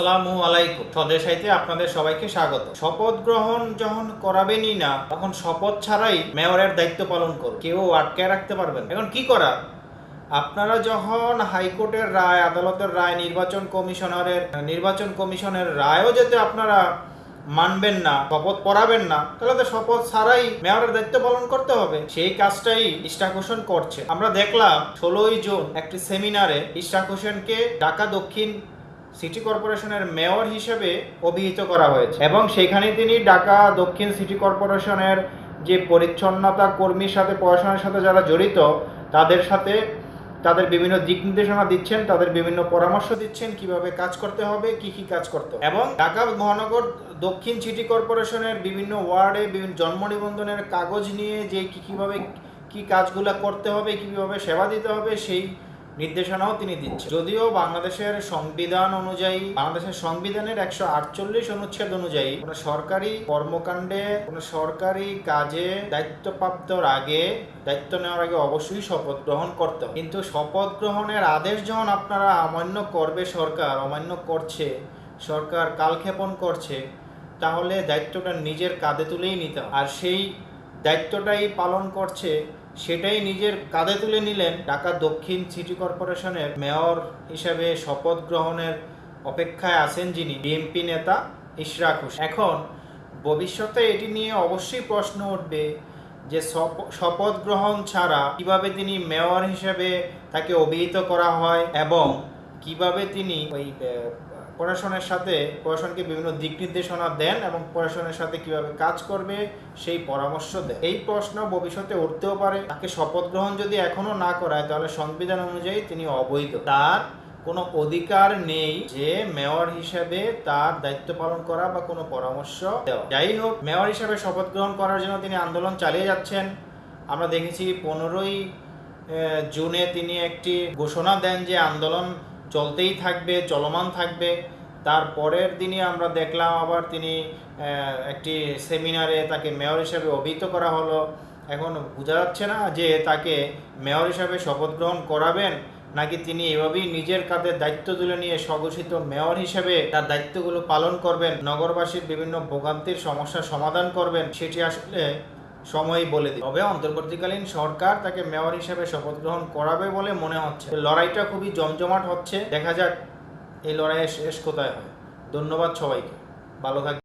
আসসালামু আলাইকুম। স্বদেশাইতে আপনাদের সবাইকে স্বাগত। শপথ গ্রহণ যখন করাবেনই না, তখন শপথ ছাড়াই মেয়রের দায়িত্ব পালন করুন। কেউ আটকে রাখতে পারবেন এখন কি করার? আপনারা যখন হাইকোর্টের রায়, আদালতের রায়, নির্বাচন কমিশনারের, নির্বাচন কমিশনের রায়ও যাতে আপনারা মানবেন না, শপথ পড়াবেন না, তাহলে তো শপথ ছাড়াই মেয়রের দায়িত্ব পালন করতে হবে। সেই কাজটাই ইশরাক হোসেন করছে আমরা দেখলাম ষোলোই জুন একটি সেমিনারে ইশরাক হোসেনকে ঢাকা দক্ষিণ সিটি কর্পোরেশনের মেয়র হিসেবে অভিহিত করা হয়েছে এবং সেখানে তিনি ঢাকা দক্ষিণ সিটি কর্পোরেশনের যে পরিচ্ছন্নতা কর্মীর সাথে পড়াশোনার সাথে যারা জড়িত, তাদের সাথে তাদের বিভিন্ন দিক নির্দেশনা দিচ্ছেন, তাদের বিভিন্ন পরামর্শ দিচ্ছেন কীভাবে কাজ করতে হবে, কি কি কাজ করতে এবং ঢাকা মহানগর দক্ষিণ সিটি কর্পোরেশনের বিভিন্ন ওয়ার্ডে বিভিন্ন জন্ম নিবন্ধনের কাগজ নিয়ে যে কি কীভাবে কি কাজগুলো করতে হবে, কীভাবে সেবা দিতে হবে, সেই নির্দেশনাও তিনি দিচ্ছেন। যদিও বাংলাদেশের সংবিধান অনুযায়ী, বাংলাদেশের সংবিধানের একশো আটচল্লিশ অনুচ্ছেদ অনুযায়ী, কোনো সরকারি কর্মকাণ্ডে, কোনো সরকারি কাজে দায়িত্বপ্রাপ্তর আগে, দায়িত্ব নেওয়ার আগে অবশ্যই শপথ গ্রহণ করতে হবে। কিন্তু শপথ গ্রহণের আদেশ যখন আপনারা অমান্য করবে সরকার, অমান্য করছে, সরকার কালক্ষেপণ করছে, তাহলে দায়িত্বটা নিজের কাঁধে তুলেই নিতে আর সেই দায়িত্বটাই পালন করছে সেটাই নিজের কাঁধে তুলে নিলেন ঢাকা দক্ষিণ সিটি কর্পোরেশনের মেয়র হিসাবে শপথ গ্রহণের অপেক্ষায় আছেন যিনি বিএনপি নেতা ইশরাক হোসেন। এখন ভবিষ্যতে এটি নিয়ে অবশ্যই প্রশ্ন উঠবে যে শপ- শপথ গ্রহণ ছাড়া কীভাবে তিনি মেয়র হিসেবে তাকে অভিহিত করা হয় এবং কীভাবে তিনি ওই আহ, প্রশাসনের সাথে প্রশাসনকে বিভিন্ন দিক নির্দেশনা দেন এবং প্রশাসনের সাথে কীভাবে কাজ করবে সেই পরামর্শ দেন। এই প্রশ্ন ভবিষ্যতে উঠতেও পারে। তাকে শপথ গ্রহণ যদি এখনও না করায় তাহলে সংবিধান অনুযায়ী তিনি অবৈধ। তার কোনো অধিকার নেই যে মেয়র হিসেবে তার দায়িত্ব পালন করা বা কোনো পরামর্শ দেওয়া। যাই হোক মেয়র হিসেবে শপথ গ্রহণ করার জন্য তিনি আন্দোলন চালিয়ে যাচ্ছেন। আমরা দেখেছি পনেরোই জুনে তিনি একটি ঘোষণা দেন যে আন্দোলন চলতেই থাকবে, চলমান থাকবে। তার পরের দিনে আমরা দেখলাম আবার তিনি একটি সেমিনারে তাকে মেয়র হিসেবে অভিহিত করা হলো। এখন বোঝা যাচ্ছে না যে তাকে মেয়র হিসাবে শপথ গ্রহণ করাবেন নাকি তিনি এভাবেই নিজের কাঁধে দায়িত্ব তুলে নিয়ে স্বঘোষিত মেয়র হিসেবে তার দায়িত্বগুলো পালন করবেন, নগরবাসীর বিভিন্ন ভোগান্তির সমস্যার সমাধান করবেন, সেটি আসলে সময়ই বলে দিবে তবে অন্তর্বর্তীকালীন সরকার তাকে মেয়র হিসেবে শপথ গ্রহণ করাবে বলে মনে হচ্ছে। লড়াইটা খুবই জমজমাট হচ্ছে। দেখা যাক এই লড়াইয়ের শেষ কোথায় হয়। ধন্যবাদ সবাইকে। ভালো থাকবে